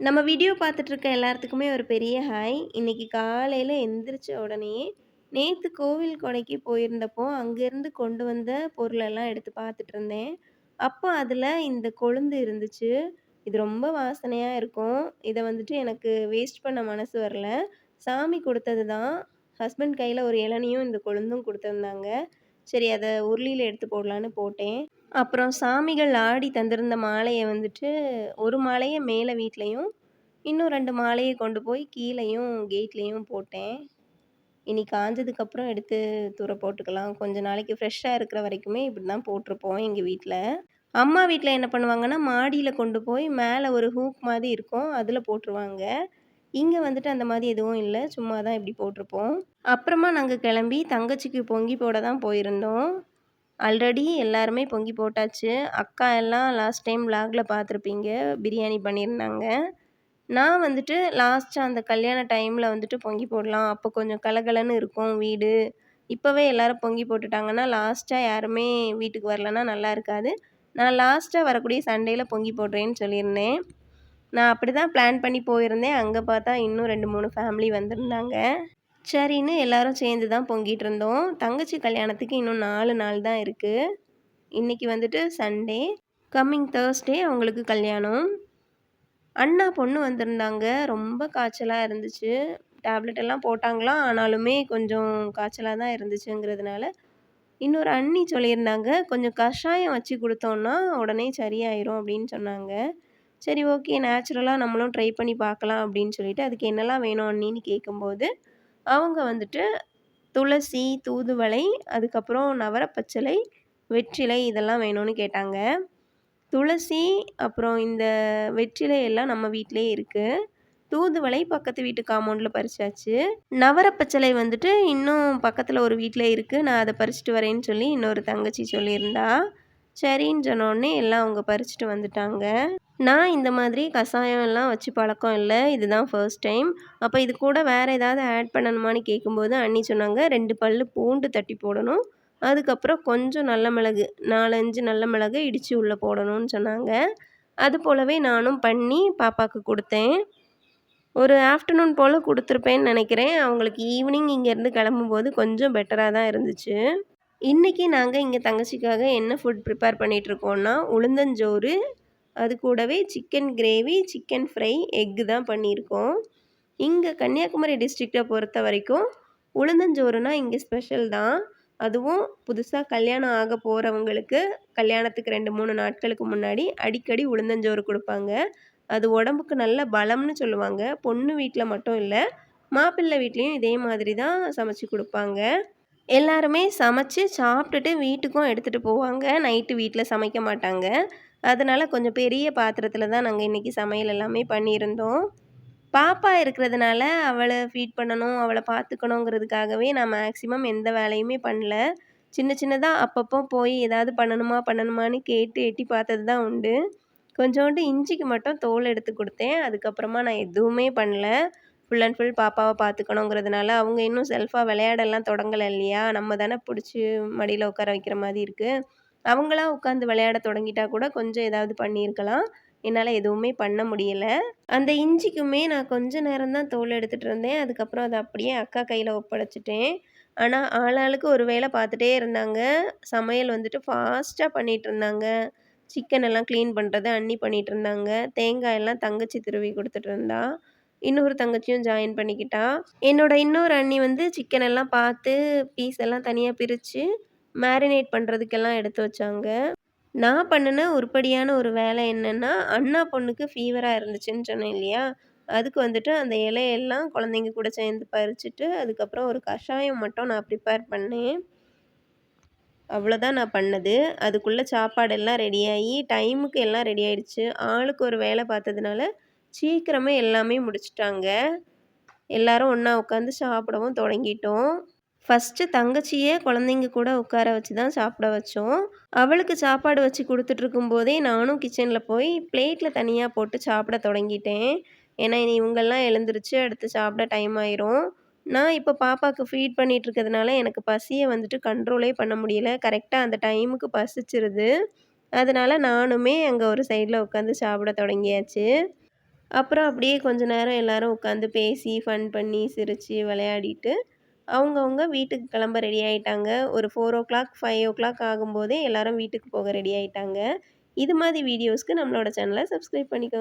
நம்ம வீடியோ பார்த்துட்ருக்க எல்லாத்துக்குமே ஒரு பெரிய ஹாய் இன்னைக்கு காலையில் எந்திரிச்ச உடனேயே நேற்று கோவில் கொடைக்கு போயிருந்தப்போ அங்கேருந்து கொண்டு வந்த பொருளெல்லாம் எடுத்து பார்த்துட்டு இருந்தேன் அப்போ அதில் இந்த கொழுந்து இருந்துச்சு. இது ரொம்ப வாசனையாக இருக்கும். இதை வந்துட்டு எனக்கு வேஸ்ட் பண்ண மனசு வரல. சாமி கொடுத்தது தான். ஹஸ்பண்ட் கையில் ஒரு இளநியும் இந்த கொழுந்தும் கொடுத்துருந்தாங்க. சரி அதை உருளியில் எடுத்து போடலான்னு போட்டேன். அப்புறம் சாமிகள் ஆடி தந்திருந்த மாலையை வந்துட்டு ஒரு மாலையை மேலே வீட்லேயும் இன்னும் ரெண்டு மாலையை கொண்டு போய் கீழேயும் கேட்லேயும் போட்டேன். இனி காஞ்சதுக்கப்புறம் எடுத்து தூர போட்டுக்கலாம். கொஞ்ச நாளைக்கு ஃப்ரெஷ்ஷாக இருக்கிற வரைக்குமே இப்படி தான் போட்டிருப்போம் எங்கள் வீட்டில் அம்மா வீட்டில் என்ன பண்ணுவாங்கன்னா மாடியில் கொண்டு போய் மேலே ஒரு ஹூக் மாதிரி இருக்கும் அதில் போட்டுருவாங்க. இங்கே வந்துட்டு அந்த மாதிரி எதுவும் இல்லை சும்மா தான் இப்படி போட்டிருப்போம். அப்புறமா நாங்கள் கிளம்பி தங்கச்சிக்கு பொங்கி போட தான் போயிருந்தோம். ஆல்ரெடி எல்லாருமே பொங்கி போட்டாச்சு. அக்கா எல்லாம் லாஸ்ட் டைம் விலாகில் பார்த்துருப்பீங்க பிரியாணி பண்ணியிருந்தாங்க நான் வந்துட்டு லாஸ்ட்டாக அந்த கல்யாண டைமில் வந்துட்டு பொங்கி போடலாம். அப்போ கொஞ்சம் கலகலன்னு இருக்கும் வீடு. இப்போவே எல்லோரும் பொங்கி போட்டுட்டாங்கன்னா லாஸ்ட்டாக யாருமே வீட்டுக்கு வரலன்னா நல்லா இருக்காது. நான் லாஸ்ட்டாக வரக்கூடிய சண்டேயில் பொங்கி போடுறேன்னு சொல்லியிருந்தேன். நான் அப்படி தான் பிளான் பண்ணி போயிருந்தேன். அங்கே பார்த்தா இன்னும் ரெண்டு மூணு ஃபேமிலி வந்திருந்தாங்க. சரின்னு எல்லாரும் சேர்ந்து தான் பொங்கிட்டு இருந்தோம். தங்கச்சி கல்யாணத்துக்கு இன்னும் நாலு நாள் தான் இருக்குது இன்றைக்கி வந்துட்டு சண்டே கம்மிங் தேர்ஸ்டே அவங்களுக்கு கல்யாணம். அண்ணா பொண்ணு வந்திருந்தாங்க. ரொம்ப காய்ச்சலாக இருந்துச்சு. டேப்லெட் எல்லாம் போட்டாங்களாம் ஆனாலுமே கொஞ்சம் காய்ச்சலாக தான் இருந்துச்சுங்கிறதுனால. இன்னொரு அண்ணி சொல்லியிருந்தாங்க கொஞ்சம் கஷாயம் வச்சு கொடுத்தோன்னா உடனே சரியாயிரும் அப்படின்னு சொன்னாங்க. சரி ஓகே நேச்சுரலாக நம்மளும் ட்ரை பண்ணி பார்க்கலாம் அப்படின்னு சொல்லிட்டு அதுக்கு என்னெல்லாம் வேணும் அண்ணின்னு கேட்கும்போது அவங்க வந்துட்டு துளசி தூதுவளை அதுக்கப்புறம் நவரப்பச்சலை வெற்றிலை இதெல்லாம் வேணும்னு கேட்டாங்க. துளசி அப்புறம் இந்த வெற்றிலை எல்லாம் நம்ம வீட்டிலே இருக்குது தூதுவளை பக்கத்து வீட்டு காம்பவுண்டில் பறிச்சாச்சு. நவரப்பச்சலை வந்துட்டு இன்னும் பக்கத்தில் ஒரு வீட்டில் இருக்குது நான் அதை பறிச்சிட்டு வரேன்னு சொல்லி இன்னொரு தங்கச்சி சொல்லியிருந்தா. சரின்னு சொன்னோடனே எல்லாம் அவங்க பறிச்சுட்டு வந்துட்டாங்க. நான் இந்த மாதிரி கஷாயம் எல்லாம் வச்சு பழக்கம் இல்லை. இதுதான் ஃபர்ஸ்ட் டைம் அப்போ இது கூட வேறு ஏதாவது ஆட் பண்ணணுமான்னு கேட்கும்போது அண்ணி சொன்னாங்க ரெண்டு பல் பூண்டு தட்டி போடணும். அதுக்கப்புறம் கொஞ்சம் நல்ல மிளகு நாலஞ்சு நல்ல மிளகு இடித்து உள்ளே போடணும்னு சொன்னாங்க. அது போலவே நானும் பண்ணி பாப்பாவுக்கு கொடுத்தேன். ஒரு ஆஃப்டர்நூன் போல் கொடுத்துருப்பேன்னு நினைக்கிறேன். அவங்களுக்கு ஈவினிங் இங்கேருந்து கிளம்பும்போது கொஞ்சம் பெட்டராக தான் இருந்துச்சு. இன்றைக்கி நாங்கள் இங்கே தங்கச்சிக்காக என்ன ஃபுட் ப்ரிப்பேர் பண்ணிகிட்ருக்கோன்னா உளுந்தஞ்சோறு அது கூடவே chicken gravy chicken fry egg தான் பண்ணியிருக்கோம். இங்கே கன்னியாகுமரி டிஸ்ட்ரிக்டை பொறுத்த வரைக்கும் உளுந்தஞ்சோறுனா இங்கே ஸ்பெஷல் தான். அதுவும் புதுசாக கல்யாணம் ஆக போகிறவங்களுக்கு கல்யாணத்துக்கு ரெண்டு மூணு நாட்களுக்கு முன்னாடி அடிக்கடி உளுந்தஞ்சோறு கொடுப்பாங்க. அது உடம்புக்கு நல்ல பலம்னு சொல்லுவாங்க. பொண்ணு வீட்டில் மட்டும் இல்லை மாப்பிள்ளை வீட்லேயும் இதே மாதிரி தான் சமைச்சு கொடுப்பாங்க. எல்லாருமே சமைச்சு சாப்பிட்டுட்டு வீட்டுக்கும் எடுத்துகிட்டு போவாங்க. நைட்டு வீட்டில் சமைக்க மாட்டாங்க. அதனால் கொஞ்சம் பெரிய பாத்திரத்தில் தான் நாங்கள் இன்றைக்கி சமையல் எல்லாமே பண்ணியிருந்தோம். பாப்பா இருக்கிறதுனால அவளை ஃபீட் பண்ணணும் அவளை பார்த்துக்கணுங்கிறதுக்காகவே நான் மேக்ஸிமம் எந்த வேலையுமே பண்ணல. சின்ன சின்னதாக அப்பப்போ போய் ஏதாவது பண்ணணுமா பண்ணணுமான்னு கேட்டு எட்டி பார்த்தது தான் உண்டு. கொஞ்சோண்டு இஞ்சிக்கு மட்டும் தோல் எடுத்து கொடுத்தேன். அதுக்கப்புறமா நான் எதுவுமே பண்ணல. ஃபுல் அண்ட் ஃபுல் பாப்பாவை பார்த்துக்கணுங்கிறதுனால அவங்க இன்னும் செல்ஃபாக விளையாடலாம் தொடங்கலை இல்லையா? நம்ம தானே பிடிச்சி மடியில் உட்கார வைக்கிற மாதிரி இருக்குது அவங்களாம் உட்காந்து விளையாட தொடங்கிட்டா கூட கொஞ்சம் ஏதாவது பண்ணியிருக்கலாம். என்னால் எதுவுமே பண்ண முடியலை. அந்த இஞ்சிக்குமே நான் கொஞ்ச நேரம் தான் தோல் எடுத்துகிட்டு இருந்தேன். அதுக்கப்புறம் அதை அப்படியே அக்கா கையில் ஒப்படைச்சிட்டேன். ஆனால் ஆளாளுக்கு ஒரு வேலை பார்த்துட்டே இருந்தாங்க. சமையல் வந்துட்டு ஃபாஸ்ட்டாக பண்ணிகிட்டு இருந்தாங்க. சிக்கன் எல்லாம் க்ளீன் பண்ணுறது அண்ணி பண்ணிகிட்டு இருந்தாங்க. தேங்காய் எல்லாம் தங்கச்சி திருவி கொடுத்துட்டு இருந்தா. இன்னொரு தங்கச்சியும் ஜாயின் பண்ணிக்கிட்டா. என்னோட இன்னொரு அண்ணி வந்து சிக்கன் எல்லாம் பார்த்து பீஸ் எல்லாம் தனியாக பிரித்து மேரினேட் பண்ணுறதுக்கெல்லாம் எடுத்து வச்சாங்க. நான் பண்ணின உருப்படியான ஒரு வேலை என்னென்னா அண்ணா பொண்ணுக்கு ஃபீவராக இருந்துச்சுன்னு சொன்னேன் இல்லையா? அதுக்கு வந்துட்டு அந்த இலையெல்லாம் குழந்தைங்க கூட சேர்ந்து பறிச்சுட்டு அதுக்கப்புறம் ஒரு கஷாயம் மட்டும் நான் ப்ரிப்பேர் பண்ணேன். அவ்வளோதான் நான் பண்ணது. அதுக்குள்ளே சாப்பாடெல்லாம் ரெடியாகி டைமுக்கு எல்லாம் ரெடி ஆயிடுச்சு ஆளுக்கு ஒரு வேலை பார்த்ததுனால சீக்கிரமே எல்லாமே முடிச்சிட்டாங்க. எல்லாரும் ஒன்றா உட்காந்து சாப்பிடவும் தொடங்கிட்டோம். ஃபஸ்ட்டு தங்கச்சியே குழந்தைங்க கூட உட்கார வச்சு தான் சாப்பிட வச்சோம். அவளுக்கு சாப்பாடு வச்சு கொடுத்துட்ருக்கும் போதே நானும் கிச்சனில் போய் பிளேட்டில் தனியாக போட்டு சாப்பிட தொடங்கிட்டேன். ஏன்னா இனி இவங்கெல்லாம் எழுந்துருச்சு அடுத்து சாப்பிட டைம் ஆயிரும். நான் இப்போ பாப்பாவுக்கு ஃபீட் பண்ணிகிட்டு இருக்கிறதுனால எனக்கு பசியை வந்துட்டு கண்ட்ரோலே பண்ண முடியல. கரெக்டாக அந்த டைமுக்கு பசிச்சிருது. அதனால் நானுமே அங்கே ஒரு சைடில் உட்காந்து சாப்பிட தொடங்கியாச்சு. அப்புறம் அப்படியே கொஞ்ச நேரம் எல்லாரும் உட்காந்து பேசி, ஃபன் பண்ணி, சிரித்து விளையாடிட்டு, அவங்கவுங்க வீட்டுக்கு கிளம்ப ரெடி ஆகிட்டாங்க ஒரு 4:00 5:00 ஆகும்போதே எல்லாரும் வீட்டுக்கு போக ரெடி ஆகிட்டாங்க இது மாதிரி வீடியோஸ்க்கு நம்மளோட சேனலை சப்ஸ்கிரைப் பண்ணிக்கோங்க.